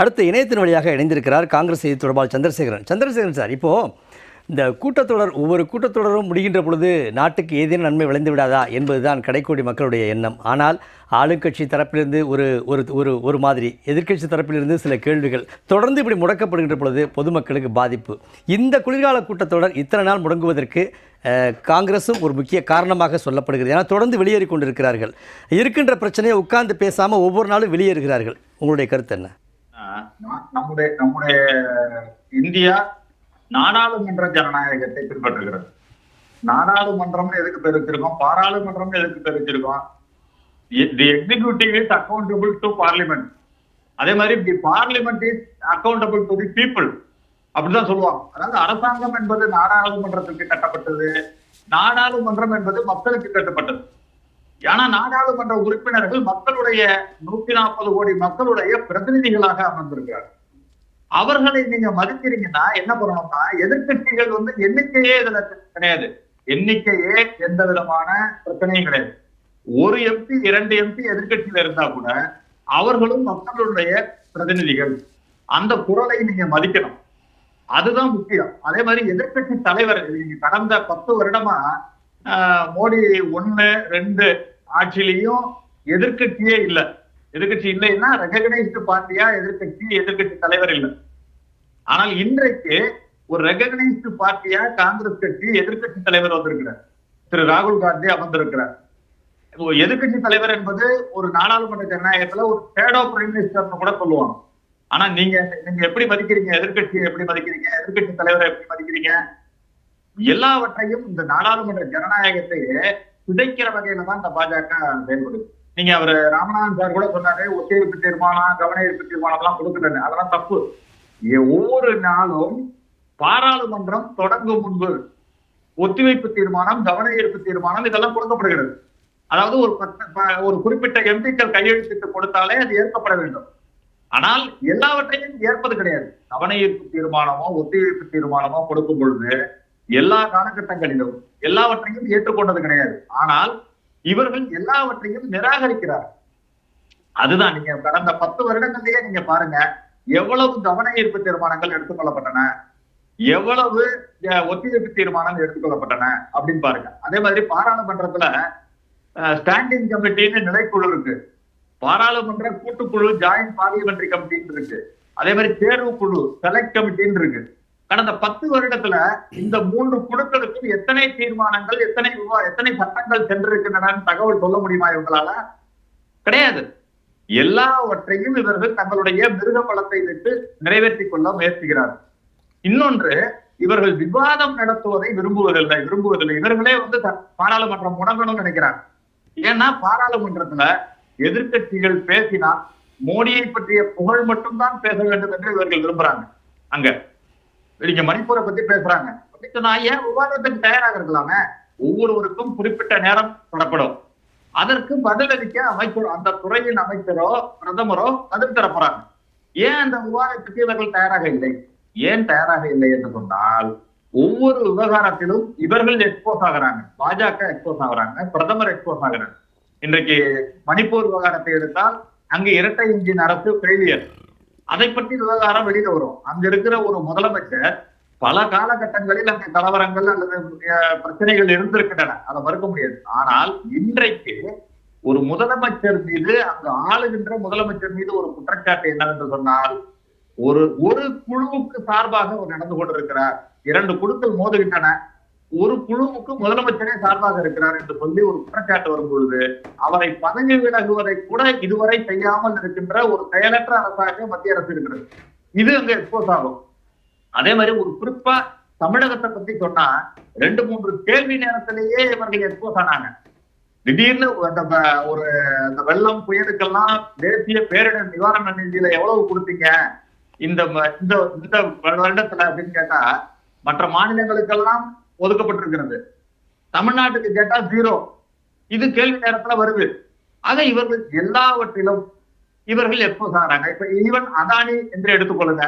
அடுத்து இணையத்தின் வழியாக இணைந்திருக்கிறார் காங்கிரஸ் செய்தி தொடர்பாளர் சந்திரசேகரன். சந்திரசேகரன் சார் இப்போது இந்த கூட்டத்தொடர் ஒவ்வொரு கூட்டத்தொடரும் முடிகின்ற பொழுது நாட்டுக்கு ஏதேனும் நன்மை விளைந்து விடாதா என்பதுதான் கடைக்கோடி மக்களுடைய எண்ணம். ஆனால் ஆளுங்கட்சி தரப்பிலிருந்து ஒரு ஒரு ஒரு ஒரு மாதிரி எதிர்க்கட்சி தரப்பிலிருந்து சில கேள்விகள் தொடர்ந்து இப்படி முடக்கப்படுகின்ற பொழுது பொதுமக்களுக்கு பாதிப்பு. இந்த குளிர்கால கூட்டத்தொடர் இத்தனை நாள் முடங்குவதற்கு காங்கிரஸும் ஒரு முக்கிய காரணமாக சொல்லப்படுகிறது. ஏன்னா தொடர்ந்து வெளியேறி கொண்டிருக்கிறார்கள். இருக்கின்ற பிரச்சனையை உட்கார்ந்து பேசாமல் ஒவ்வொரு நாளும் வெளியேறுகிறார்கள். உங்களுடைய கருத்து என்ன? நம்முடைய நம்முடைய இந்தியா நாடாளுமன்ற ஜனநாயகத்தை பின்பற்றுகிறது. நாடாளுமன்றம்னு எதுக்கு பேர் பாராளுமன்றம் பாராளுமன்றம்னு எதுக்கு பேர் the executive is accountable to parliament அதே மாதிரி the parliament is accountable to the people அப்படிதான் சொல்லுவாங்க. அதாவது அரசாங்கம் என்பது நாடாளுமன்றத்திற்கு கட்டப்பட்டது. நாடாளுமன்றம் என்பது மக்களுக்கு கட்டப்பட்டது. ஏன்னா நாடாளுமன்ற உறுப்பினர்கள் மக்களுடைய நூத்தி நாற்பது கோடி மக்களுடைய பிரதிநிதிகளாக அமர்ந்திருக்கிறார்கள் அவர்களை நீங்க மதிக்கிறீங்கன்னா என்ன பண்ணணும்னா எதிர்க்கட்சிகள் வந்து எண்ணிக்கையே இதுல கிடையாது. எண்ணிக்கையே எந்த விதமான பிரச்சனையும் கிடையாது. ஒரு எம்பி இரண்டு எம்பி எதிர்க்கட்சியில இருந்தா கூட அவர்களும் மக்களுடைய பிரதிநிதிகள். அந்த குரலை நீங்க மதிக்கணும். அதுதான் முக்கியம். அதே மாதிரி எதிர்க்கட்சி தலைவர் நீங்க கடந்த பத்து வருடமா மோடி ஒண்ணு ரெண்டு ஆட்சியிலையும் எதிர்க்கட்சியே இல்ல. எதிர்கட்சி இல்லைன்னா ரெகனைஸ்டு பார்ட்டியா எதிர்கட்சி எதிர்கட்சி தலைவர் இல்லை. ஆனால் இன்றைக்கு ஒரு ரெகனைஸ்டு பார்ட்டியா காங்கிரஸ் கட்சி எதிர்கட்சி தலைவர் வந்திருக்கிறார். திரு ராகுல் காந்தி அமர்ந்திருக்கிறார். எதிர்கட்சி தலைவர் என்பது ஒரு நாடாளுமன்ற ஜனநாயகத்துல ஒரு ஷேடோ பிரைம் மினிஸ்டர்னு கூட சொல்லுவாங்க. ஆனா நீங்க நீங்க எப்படி மதிக்கிறீங்க? எதிர்கட்சியை எப்படி மதிக்கிறீங்க? எதிர்கட்சி தலைவரை எப்படி மதிக்கிறீங்க? எல்லாவற்றையும் இந்த நாடாளுமன்ற ஜனநாயகத்தையே சிதைக்கிற வகையில தான் இந்த பாஜக செயல்படுது நீங்க அவர் ராமநாதன் சார் கூட சொன்னாரு ஒத்திவைப்பு தீர்மானம் கவன ஈர்ப்பு தீர்மானம் எல்லாம் கொடுக்கலன்னு. அதெல்லாம் தப்பு. ஒவ்வொரு நாளும் பாராளுமன்றம் தொடங்கும் முன்பு ஒத்திவைப்பு தீர்மானம் கவன ஈர்ப்பு தீர்மானம் இதெல்லாம் கொடுக்கப்படுகிறது. அதாவது ஒரு பத்து ப- ஒரு குறிப்பிட்ட எம்பிக்கள் கையெழுத்திட்டு கொடுத்தாலே அது ஏற்கப்பட வேண்டும். ஆனால் எல்லாவற்றையும் ஏற்பது கிடையாது. கவன ஈர்ப்பு தீர்மானமோ ஒத்திவைப்பு தீர்மானமோ கொடுக்கும் பொழுது எல்லா காலகட்டங்களிலும் எல்லாவற்றையும் ஏற்றுக்கொண்டது கிடையாது. ஆனால் இவர்கள் எல்லாவற்றையும் நிராகரிக்கிறார். அதுதான் நீங்க கடந்த பத்து வருடங்கள்லயே நீங்க பாருங்க எவ்வளவு கவன ஈர்ப்பு தீர்மானங்கள் எடுத்துக்கொள்ளப்பட்டன எவ்வளவு ஒத்திவைப்பு தீர்மானங்கள் எடுத்துக்கொள்ளப்பட்டன அப்படின்னு பாருங்க. அதே மாதிரி பாராளுமன்றத்துல ஸ்டாண்டிங் கமிட்டின்னு நிலைக்குழு இருக்கு. பாராளுமன்ற கூட்டுக்குழு ஜாயிண்ட் பார்லிமெண்டரி கமிட்டின்னு இருக்கு. அதே மாதிரி தேர்வு குழு செலக்ட் கமிட்டின்னு இருக்கு. கடந்த பத்து வருடத்துல இந்த மூன்று குழுக்களுக்கும் எத்தனை தீர்மானங்கள் எத்தனை விவா- எத்தனை சட்டங்கள் சென்றிருக்கின்றன தகவல் சொல்ல முடியுமா இவங்களால? கிடையாது. எல்லாவற்றையும் இவர்கள் தங்களுடைய மிருக பலத்தை விட்டு நிறைவேற்றிக் கொள்ள முயற்சிக்கிறார்கள். இன்னொன்று இவர்கள் விவாதம் நடத்துவதை விரும்புவதில்லை. விரும்புவதில்லை. இவர்களே வந்து த- பாராளுமன்றம் முடங்கணும்னு நினைக்கிறாங்க ஏன்னா பாராளுமன்றத்துல எதிர்க்கட்சிகள் பேசினால் மோடியை பற்றிய புகழ் மட்டும்தான் பேச வேண்டும் என்று இவர்கள் விரும்புறாங்க. அங்க நீங்க மணிப்பூரை பத்தி பேசுறாங்க. அப்படி சொன்னா ஏன் விவாதத்துக்கு தயாராக இருக்கலாமே ஒவ்வொருவருக்கும் குறிப்பிட்ட நேரம் தரப்படும் அதற்கு பதிலளிக்க அமைச்சர் அந்த துறையின் அமைச்சரோ பிரதமரோ பதில் தரப்படுறாங்க ஏன் அந்த விவாதத்துக்கு இவர்கள் தயாராக இல்லை? ஏன் தயாராக இல்லை என்று சொன்னால் ஒவ்வொரு விவகாரத்திலும் இவர்கள் எக்ஸ்போஸ் ஆகுறாங்க. பாஜக எக்ஸ்போஸ் ஆகுறாங்க பிரதமர் எக்ஸ்போஸ் ஆகுறாங்க இன்றைக்கு மணிப்பூர் விவகாரத்தை எடுத்தால் அங்கு இரட்டை இன்ஜின் அரசு ஃபெயிலியர் அதை பற்றி விவகாரம் வெளியில வரும். அங்க இருக்கிற ஒரு முதலமைச்சர் பல காலகட்டங்களில் அங்க கலவரங்கள் அல்லது பிரச்சனைகள் இருந்திருக்கின்றன. அதை மறுக்க முடியாது. ஆனால் இன்றைக்கு ஒரு முதலமைச்சர் மீது அங்கு ஆளுகின்ற முதலமைச்சர் மீது ஒரு குற்றச்சாட்டு என்னவென்று சொன்னால் ஒரு ஒரு குழுவுக்கு சார்பாக அவர் நடந்து கொண்டிருக்கிறார். இரண்டு குழுக்கள் மோதுகின்றன. ஒரு குழுவுக்கு முதலமைச்சரே சார்பாக இருக்கிறார் என்று சொல்லி ஒரு குற்றச்சாட்டு வரும் பொழுது அவரை பதவி விலகுவதை கூட இதுவரை செய்யாமல் இருக்கின்ற ஒரு செயலற்ற அரசாக மத்திய அரசு இருக்கிறது. இது அங்க எக்ஸ்போஸ் ஆகும். அதே மாதிரி ஒரு குறிப்பா தமிழகத்தை பத்தி சொன்னா ரெண்டு மூன்று கேள்வி நேரத்திலேயே இவர்கள் எக்ஸ்போஸ் ஆனாங்க. திடீர்னு அந்த ஒரு அந்த வெள்ளம் புயலுக்கெல்லாம் தேசிய பேரிடர் நிவாரண நிதியில எவ்வளவு கொடுத்தீங்க? இந்த இந்த இந்த வருடத்துல அப்படின்னு கேட்டா மற்ற மாநிலங்களுக்கெல்லாம் ஒதுக்கப்பட்டிருக்கிறது. தமிழ்நாட்டுக்கு கேட்டா ஜீரோ இது கேள்வி நேரத்துல வருது. ஆக இவர்கள் எல்லாவற்றிலும் இவர்கள் எப்போ சாராங்க? இப்ப ஈவன் அதானி என்று எடுத்துக்கொள்ளுங்க.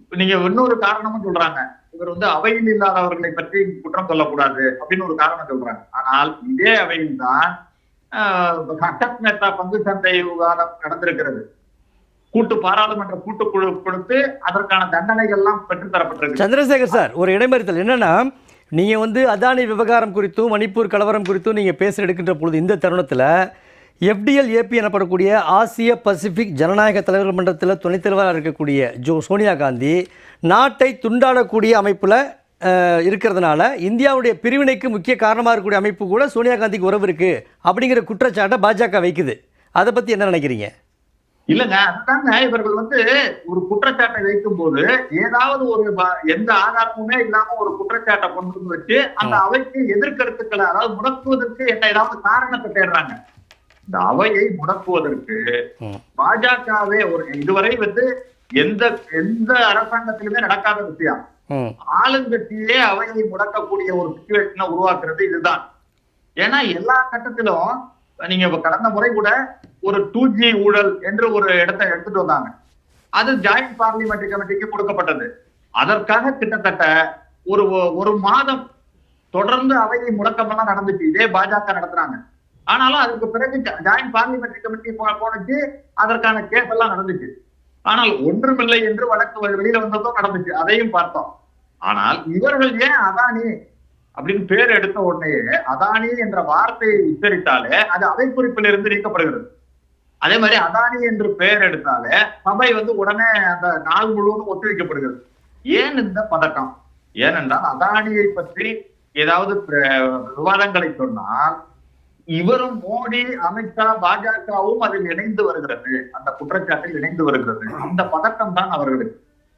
இப்ப நீங்க இன்னொரு காரணமும் சொல்றாங்க. இவர் வந்து அவையில் இல்லாதவர்களை பற்றி குற்றம் சொல்லக்கூடாது அப்படின்னு ஒரு காரணம் சொல்றாங்க. ஆனால் இதே அவையில் தான் ஆஹ், மேத்தா பங்கு சந்தை விவாதம் நடந்திருக்கிறது. கூட்டு பாராளுமன்ற கூட்டுக்குழு கொடுத்து அதற்கான தண்டனைகள் எல்லாம் பெற்று தரப்பட்டிருக்கு சந்திரசேகர் சார் ஒரு இடைமறித்தல். என்னன்னா நீங்கள் வந்து அதானி விவகாரம் குறித்தும் மணிப்பூர் கலவரம் குறித்தும் நீங்கள் பேச எடுக்கின்ற பொழுது இந்த தருணத்தில் எஃப்டிஎல் ஏபி எனப்படக்கூடிய ஆசிய பசிபிக் ஜனநாயக தலைவர் மன்றத்தில் துணைத் தலைவராக இருக்கக்கூடிய ஜோ சோனியா காந்தி நாட்டை துண்டாடக்கூடிய அமைப்பில் இருக்கிறதுனால இந்தியாவுடைய பிரிவினைக்கு முக்கிய காரணமாக இருக்கக்கூடிய அமைப்பு கூட சோனியா காந்திக்கு உறவு இருக்குது அப்படிங்கிற குற்றச்சாட்டை பாஜக வைக்குது. அதை பற்றி என்ன நினைக்கிறீங்க? இல்லங்க அதுதாங்க. இவர்கள் வந்து ஒரு குற்றச்சாட்டை வைக்கும் போது ஏதாவது ஒரு எந்த ஆதாரமுமே இல்லாம ஒரு குற்றச்சாட்டை கொண்டு வந்து வச்சு அந்த அவைக்கு எதிர்கருத்துக்களை அதாவது முடக்குவதற்கு என்ன ஏதாவது காரணத்தை தேடுறாங்க. இந்த அவையை முடக்குவதற்கு. பாஜகவே ஒரு இதுவரை வந்து எந்த எந்த அரசாங்கத்திலுமே நடக்காத விஷயம். ம் ஆளுங்கட்சியே அவையை முடக்கக்கூடிய ஒரு சுச்சுவேஷனை உருவாக்குறது இதுதான். ஏன்னா எல்லா கட்டத்திலும் நீங்க கடந்த முறை கூட ஒரு டூ ஜி ஊழல் என்று ஒரு இடத்தை எடுத்துட்டு வந்தாங்க. அது ஜாயிண்ட் பார்லிமெண்ட்ரி கமிட்டிக்கு கொடுக்கப்பட்டது. அதற்காக கிட்டத்தட்ட ஒரு ஒரு மாதம் தொடர்ந்து அவையை முடக்கமெல்லாம் நடந்துச்சு. இதே பாஜக நடத்துறாங்க. ஆனாலும் அதுக்கு பிறகு ஜாயிண்ட் பார்லிமெண்ட்ரி கமிட்டி போனச்சு அதற்கான கேஸ் எல்லாம் நடந்துச்சு. ஆனால் ஒன்றுமில்லை என்று வழக்கு வெளியில வந்ததும் நடந்துச்சு. அதையும் பார்த்தோம். ஆனால் இவர்கள் ஏன் அதானி அப்படின்னு பேர் எடுத்த உடனேயே அதானி என்ற வார்த்தையை உச்சரித்தாலே அது அவை குறிப்பில் இருந்து நீக்கப்படுகிறது. அதே மாதிரி அதானி என்று பெயர் எடுத்தாலே சபை வந்து உடனே அந்த நாள் முழுவதும் ஒத்திவைக்கப்படுகிறது. ஏன் இந்த பதட்டம் ஏனென்றால் அதானியை பற்றி ஏதாவது விவாதங்களை சொன்னால் இவரும் மோடி அமித்ஷா பாஜகவும் அதில் இணைந்து வருகிறது. அந்த குற்றச்சாட்டில் இணைந்து வருகிறது. அந்த பதட்டம் தான் அவர்களுக்கு.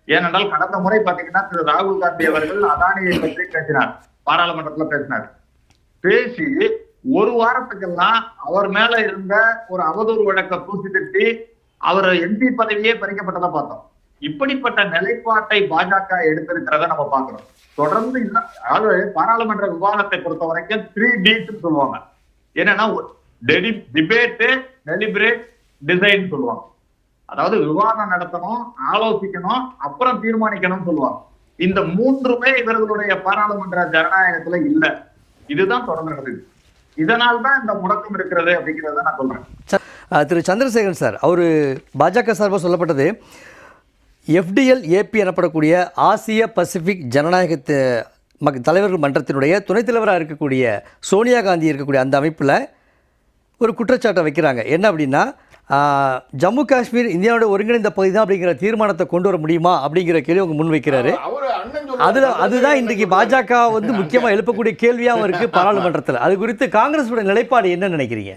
ஏனென்றால் கடந்த முறை பாத்தீங்கன்னா திரு ராகுல் காந்தி அவர்கள் அதானியை பற்றி பேசினார். பாராளுமன்றத்துல பேசினார். பேசி ஒரு வாரத்துக்கெல்லாம் அவர் மேல இருந்த ஒரு அவதூறு வழக்க தூசி தட்டி அவர் எம்பி பதவியே பறிக்கப்பட்டதை பார்த்தோம். இப்படிப்பட்ட நிலைப்பாட்டை பாஜக எடுத்திருக்கிறத நம்ம பாக்குறோம் தொடர்ந்து இல்ல அதாவது பாராளுமன்ற விவாதத்தை பொறுத்த வரைக்கும் த்ரீ டிஸ் சொல்லுவாங்க. என்னன்னா டிபேட்டு டெலிபரேட் டிசைன் சொல்லுவாங்க. அதாவது விவாதம் நடத்தணும் ஆலோசிக்கணும் அப்புறம் தீர்மானிக்கணும்னு சொல்லுவாங்க. இந்த மூன்றுமே இவர்களுடைய பாராளுமன்ற ஜனநாயகத்துல இல்ல. இதுதான் தொடர்ந்து நடக்குது இதனால் தான் இந்த முடக்கம் இருக்கிறது அப்படிங்கறத நான் சொல்றேன். ச- திரு சந்திரசேகரன் சார் அவர் பாஜக சார்பாக சொல்லப்பட்டது எஃப்டிஎல் ஏபி எனப்படக்கூடிய ஆசிய பசிபிக் ஜனநாயகத்து மக் தலைவர்கள் மன்றத்தினுடைய துணைத் தலைவராக இருக்கக்கூடிய சோனியா காந்தி இருக்கக்கூடிய அந்த அமைப்பில் ஒரு குற்றச்சாட்டை வைக்கிறாங்க. என்ன அப்படின்னா ஜம்மு காஷ்மீர் இந்தியாவோட ஒருங்கிணைந்த பகுதி தான் அப்படிங்கிற தீர்மானத்தை கொண்டு வர முடியுமா அப்படிங்கிற கேள்வி அவங்க முன்வைக்கிறாரு அவரு அண்ணன் சொல்றாரு. அதுல அதுதான் இன்றைக்கு பாஜக வந்து முக்கியமாக எழுப்பக்கூடிய கேள்வியாகவும் இருக்கு பாராளுமன்றத்தில். அது குறித்து காங்கிரஸோட நிலைப்பாடு என்ன நினைக்கிறீங்க?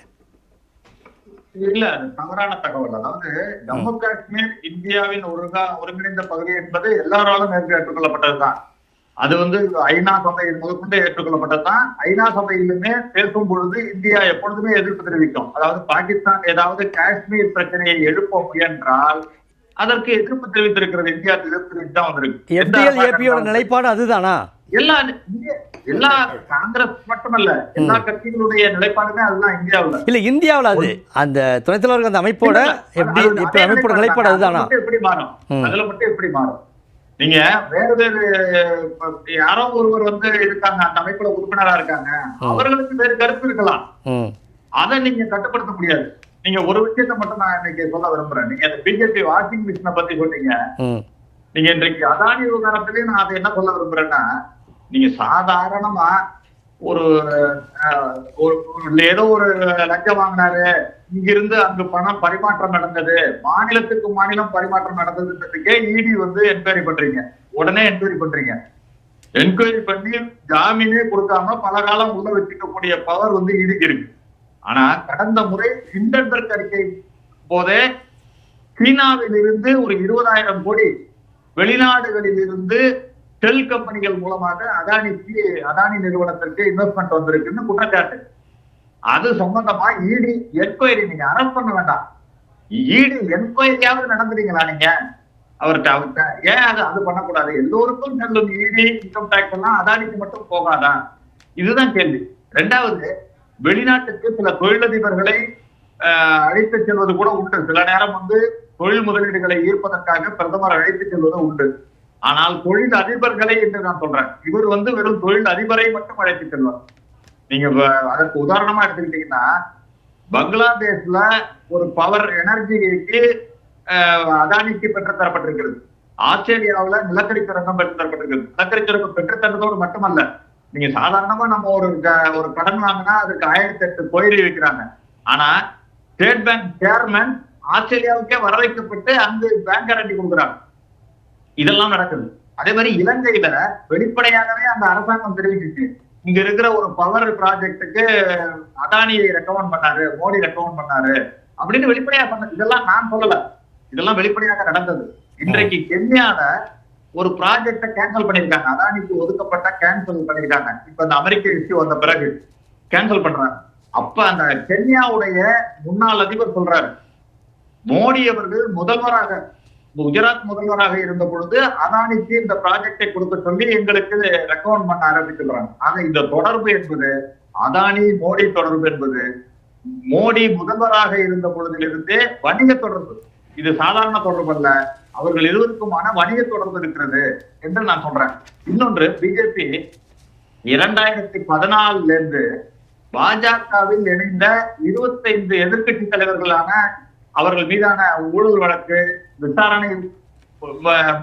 இல்ல தவறான தகவல். அதாவது ஜம்மு காஷ்மீர் இந்தியாவின் ஒருங்கா ஒருங்கிணைந்த பகுதி என்பது எல்லாராலும் ஏற்று- ஏற்றுக்கொள்ளப்பட்டதுதான். அது வந்து ஐநா சபையில் முதற்கொண்டு ஏற்றுக்கொள்ளப்பட்டதுதான். ஐநா சபையிலுமே பேசும் பொழுது இந்தியா எப்பொழுதுமே எதிர்ப்பு தெரிவிக்கும். அதாவது பாகிஸ்தான் ஏதாவது காஷ்மீர் பிரச்சனையை எழுப்ப முயன்றால் அதற்கு எதிர்ப்பு தெரிவித்திருக்கிறது. இந்தியா எதிர்ப்பு தெரிவித்து தான் வந்திருக்கு நிலைப்பாடு அதுதானா? எல்லா எல்லா காங்கிரஸ் மட்டுமல்ல எல்லா கட்சிகளுடைய நிலைப்பாடுமே அதுதான் இந்தியாவுல. இல்ல இந்தியாவுல அது. அந்த துணைத் தலைவர்கள் அந்த அமைப்போட எப்படி அமைப்போட நிலைப்பாடு நிலைப்பாடு. தான். அதுதானா எப்படி மாறும். அதுல மட்டும் எப்படி மாறும்? நீங்க வேற வேறு யாரோ ஒருவர் வந்து இருக்காங்க அந்த அமைப்புல உறுப்பினரா இருக்காங்க. அவர்களுக்கு வேறு கருத்து இருக்கலாம். அதை நீங்க கட்டுப்படுத்த முடியாது. நீங்க ஒரு விஷயத்தை மட்டும் நான் இன்னைக்கு சொல்ல விரும்புறேன். நீங்க அந்த பிஜேபி வாஷிங் மிஷினை பத்தி சொன்னீங்க. நீங்க இன்றைக்கு அதானி விவகாரத்திலேயே நான் அதை என்ன சொல்ல விரும்புறேன்னா நீங்க சாதாரணமா ஒரு ஒரு ஏதோ ஒரு லஞ்சம் வாங்கினாரு. இங்கிருந்து அங்கு பணம் பரிமாற்றம் நடந்தது. மாநிலத்துக்கு மாநிலம் பரிமாற்றம் நடந்ததுன்றதுக்கே இடி வந்து என்கொயரி பண்றீங்க. உடனே என்கொயரி பண்றீங்க. என்கொயரி பண்ணி ஜாமீனே கொடுக்காம பல காலம் உள்ள வச்சுக்கக்கூடிய பவர் வந்து இடிக்கு இருக்கு. ஆனா கடந்த முறை ஹிண்டன்பர்க் அறிக்கை போதே சீனாவில் இருந்து ஒரு இருபதாயிரம் கோடி வெளிநாடுகளில் இருந்து டெல் கம்பெனிகள் மூலமாக அதானிக்கு அதானி நிறுவனத்திற்கு இன்வெஸ்ட்மெண்ட் வந்திருக்குன்னு குற்றச்சாட்டு. அது சம்பந்தமா இடி என்கொயரி நீங்க அரெஸ்ட் பண்ண வேண்டாம். இடி என்கொயரியாவது நடந்துறீங்களா நீங்க? அவர்கிட்ட அவர்கிட்ட. ஏன் அது அது பண்ணக்கூடாது? எல்லோருக்கும் செல்லும் இடி இன்கம் டேக்ஸ் எல்லாம் அதானிக்கு மட்டும் போகாதா? இதுதான் கேள்வி. ரெண்டாவது வெளிநாட்டுக்கு சில தொழிலதிபர்களை ஆஹ், அழைத்துச் செல்வது கூட உண்டு. சில நேரம் வந்து தொழில் முதலீடுகளை ஈர்ப்பதற்காக பிரதமர் அழைத்துச் செல்வது உண்டு. ஆனால் தொழில் அதிபர்களை என்று நான் சொல்றேன். இவர் வந்து வெறும் தொழில் அதிபரை மட்டும் அழைத்து செல்வார். நீங்க அதற்கு உதாரணமா எடுத்துக்கிட்டீங்கன்னா பங்களாதேஷ்ல ஒரு பவர் எனர்ஜிக்கு அதானிக்கு பெற்று தரப்பட்டிருக்கிறது ஆஸ்திரேலியாவுல நிலக்கரி சுரங்கம் பெற்று தரப்பட்டிருக்கிறது நிலக்கரி சுரங்கம் பெற்றுத் தரதோடு மட்டுமல்ல நீங்க சாதாரணமா நம்ம ஒரு க- ஒரு கடன் வாங்கினா அதுக்கு ஆயிரத்தி எட்டு கோயிலை வைக்கிறாங்க. ஆனா ஸ்டேட் பேங்க் சேர்மன் ஆஸ்திரேலியாவுக்கே வர வைக்கப்பட்டு அங்கு பேங்க் கேரண்டி கொடுக்குறாங்க. இதெல்லாம் நடக்குது. அதே மாதிரி இலங்கையில வெளிப்படையாகவே அந்த அரசாங்கம் தெரிவிச்சிச்சு. இங்க இருக்கிற ஒரு பவர் ப்ராஜெக்ட்டுக்கு அதானியை ரெக்கமெண்ட் பண்ணாரு மோடி ரெக்கமெண்ட் பண்ணாரு அப்படின்னு வெளிப்படையா பண்ண இதெல்லாம் நான் சொல்லல. இதெல்லாம் வெளிப்படையாக நடந்தது. இன்றைக்கு கென்யால ஒரு ப்ராஜெக்ட கேன்சல் பண்ணிருக்காங்க. அதானிக்கு ஒதுக்கப்பட்ட கேன்சல் பண்ணிருக்காங்க. இப்ப இந்த அமெரிக்க இஷ்யூ வந்த பிறகு கேன்சல் பண்றாங்க. அப்ப அந்த கென்யாவுடைய முன்னாள் அதிபர் சொல்றாரு. மோடி அவர்கள் முதல்வராக குஜராத் முதல்வராக இருந்த பொழுது அதானிக்கு இந்த ப்ராஜெக்டை கொடுக்க சொல்லி எங்களுக்கு ரெக்கமெண்ட் பண்ண ஆரம்பிச்சுக்கிறாங்க ஆக இந்த தொடர்பு என்பது அதானி மோடி தொடர்பு என்பது மோடி முதல்வராக இருந்த பொழுதிலிருந்தே வணிக தொடர்பு. இது சாதாரண தொடர்பு அல்ல. அவர்கள் இருவருக்குமான வணிக தொடர்பு இருக்கிறது என்று நான் சொல்றேன். இன்னொன்று பிஜேபி இரண்டாயிரத்தி பதினாலுல இருந்து பாஜகவில் இணைந்த இருபத்தைந்து எதிர்க்கட்சி தலைவர்களான அவர்கள் மீதான ஊழல் வழக்கு விசாரணை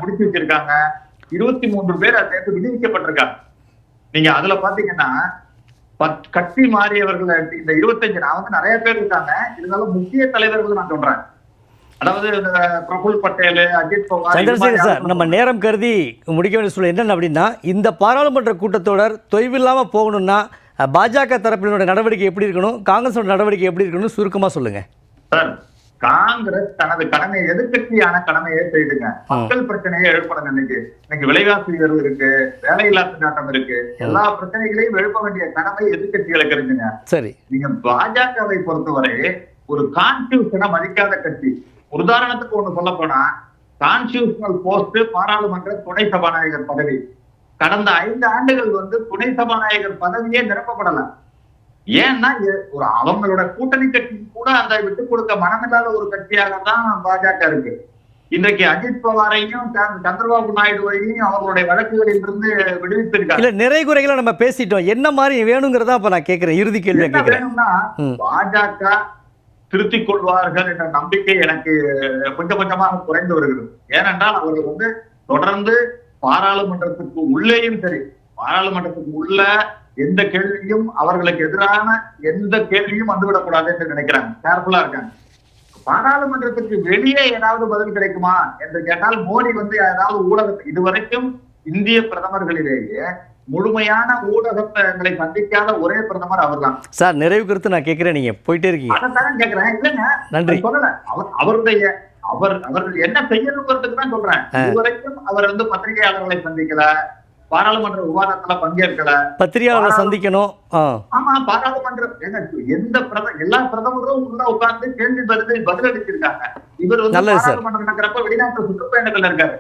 முடிச்சு வச்சிருக்காங்க. இருபத்தி மூன்று பேர் அது நேற்று விடுவிக்கப்பட்டிருக்காங்க. நீங்க அதுல பாத்தீங்கன்னா பத்- கட்சி மாறியவர்கள் இந்த இருபத்தஞ்சு நான் வந்து நிறைய பேர் இருக்காங்க. இருந்தாலும் முக்கிய தலைவர்கள் நான் சொல்றேன். அதாவது பிரபுல் பட்டேல் அஜித் பவார் சந்திரசேகர் சார் நம்ம நேரம் கருதி முடிக்க வேண்டிய சூழல் என்னென்ன அப்படின்னா இந்த பாராளுமன்ற கூட்டத்தொடர் தொய்வில்லாமல் போகணும்னா பாஜக தரப்பினுடைய நடவடிக்கை எப்படி இருக்கணும் காங்கிரஸோட நடவடிக்கை எப்படி இருக்கணும் சுருக்கமாக சொல்லுங்க. சார் காங்கிரஸ் தனது கடமை எதிர்க்கட்சியான கடமையை செய்துங்க. மக்கள் பிரச்சனையை எழுப்பணும் இன்னைக்கு. இன்னைக்கு விலைவாசி உயர்வு இருக்கு வேலையில்லா திண்டாட்டம் இருக்கு. எல்லா பிரச்சனைகளையும் எழுப்ப வேண்டிய கடமை எதிர்க்கட்சிகளுக்கு இருக்குங்க. சரி. நீங்க பாஜகவை பொறுத்தவரை ஒரு கான்ஸ்டியூஷனை மதிக்காத கட்சி. ஒரு உதாரணத்துக்கு ஒண்ணு சொல்ல போனா கான்ஸ்டியூஷனல் போஸ்ட் பாராளுமன்ற துணை சபாநாயகர் பதவி. கடந்த ஐந்து ஆண்டுகள் வந்து துணை சபாநாயகர் பதவியே நிரப்பப்படல. ஏன்னா ஒரு அவங்களோட கூட்டணி கட்சி கூட அந்த விட்டு கொடுக்க மனமில்லாத ஒரு கட்சியாக தான் பாஜக இருக்கு. இன்றைக்கு அஜித் பவாரையும் சந்திர- சந்திரபாபு நாயுடுவையும் அவர்களுடைய வழக்குகளில் இருந்து விடுவித்திருக்காங்க. இல்லை நிறை குறைகளை நம்ம பேசிட்டோம். என்ன மாதிரி வேணுங்கிறதா இப்போ நான் கேட்குறேன் இறுதி கேட்குறேன் வேணும்னா. பாஜக திருத்திக் கொள்வார்கள் என்ற நம்பிக்கை எனக்கு கொஞ்சம் கொஞ்சமாக குறைந்து வருகிறது. ஏனென்றால் அவர்கள் வந்து தொடர்ந்து பாராளுமன்றத்துக்கு உள்ளேயும் சரி பாராளுமன்றத்துக்கு உள்ள எந்த கேள்வியும் அவர்களுக்கு எதிரான எந்த கேள்வியும் வந்துவிடக்கூடாது என்று நினைக்கிறாங்க. கேர்ஃபுல்லா இருக்காங்க. பாராளுமன்றத்துக்கு வெளியே ஏதாவது பதில் கிடைக்குமா என்று கேட்டால் மோடி வந்து ஏதாவது ஊடகத்தை இதுவரைக்கும் இந்திய பிரதமர்களிலேயே முழுமையான ஊடகங்களை சந்திக்காத ஒரே பிரதமர் அவர்தான். சார் நிறைவு கருத்து நான் கேட்குறேன் நீங்கள் போயிட்டே இருக்கீங்க. அதான் கேக்குறேன் இல்லைங்க நன்றி. நான் சொல்லல. அவர் அவருடைய அவர் அவர்கள் என்ன செய்யணுங்கிறதுக்கு தான் சொல்றேன். இதுவரைக்கும் அவர் வந்து பத்திரிகையாளர்களை சந்திக்கல. பாராளுமன்ற விவாதத்துல பங்கேற்கல. பத்திரிகையாளரை சந்திக்கணும். ஆமா பாராளுமன்ற எந்த பிரத எல்லா பிரதமரும் உள்ள உட்கார்ந்து கேள்வி பதில் பதிலளிச்சிருக்காங்க. இவர் வந்து. பாராளுமன்றம் நடக்கிறப்ப வெளிநாட்டு சுற்றுப்பயணங்கள் இருக்காரு.